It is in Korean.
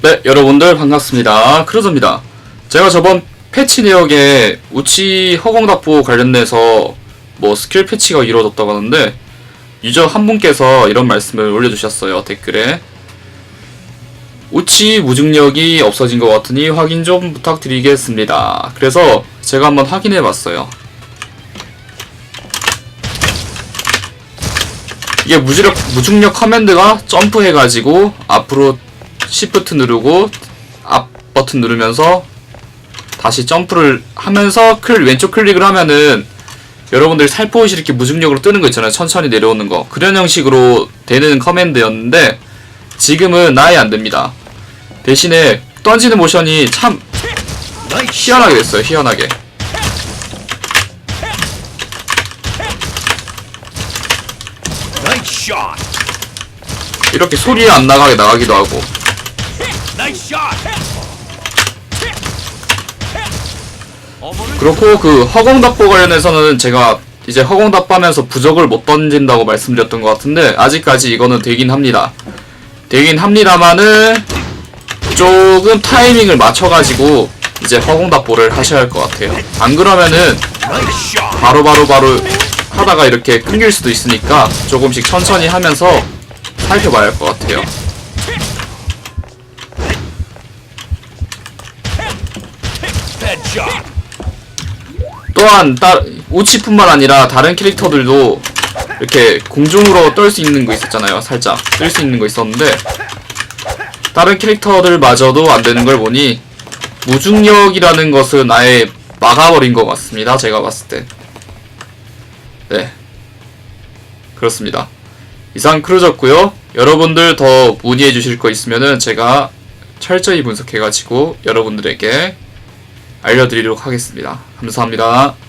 네, 여러분들 반갑습니다. 크루즈입니다. 제가 저번 패치 내역에 우치 허공답보 관련돼서 뭐 스킬 패치가 이루어졌다고 하는데 유저 한 분께서 이런 말씀을 올려주셨어요. 댓글에 우치 무중력이 없어진 것 같으니 확인 좀 부탁드리겠습니다. 그래서 제가 한번 확인해 봤어요. 이게 무중력, 무중력 커맨드가 점프해가지고 앞으로 Shift 누르고 앞 버튼 누르면서 다시 점프를 하면서 클 왼쪽 클릭을 하면은 여러분들이 살포시 이렇게 무중력으로 뜨는 거 있잖아요. 천천히 내려오는 거. 그런 형식으로 되는 커맨드였는데 지금은 아예 안 됩니다. 대신에 던지는 모션이 참 희한하게 됐어요. 희한하게. 이렇게 소리 안 나가게 나가기도 하고. 그렇고 그 허공답보 관련해서는 제가 이제 허공답보 하면서 부적을 못 던진다고 말씀드렸던 것 같은데 아직까지 이거는 되긴 합니다. 되긴 합니다만은 조금 타이밍을 맞춰가지고 이제 허공답보를 하셔야 할 것 같아요. 안 그러면은 Nice shot. 바로 바로 바로 하다가 이렇게 끊길 수도 있으니까 조금씩 천천히 하면서 살펴봐야 할 것 같아요. 또한 따, 우치뿐만 아니라 다른 캐릭터들도 이렇게 공중으로 떨 수 있는 거 있었잖아요. 살짝 뜰 수 있는 거 있었는데 다른 캐릭터들마저도 안 되는 걸 보니 무중력이라는 것은 아예 막아버린 것 같습니다. 제가 봤을 때. 네. 그렇습니다. 이상 크루졌고요. 여러분들 더 문의해 주실 거 있으면은 제가 철저히 분석해가지고 여러분들에게 알려드리도록 하겠습니다. 감사합니다.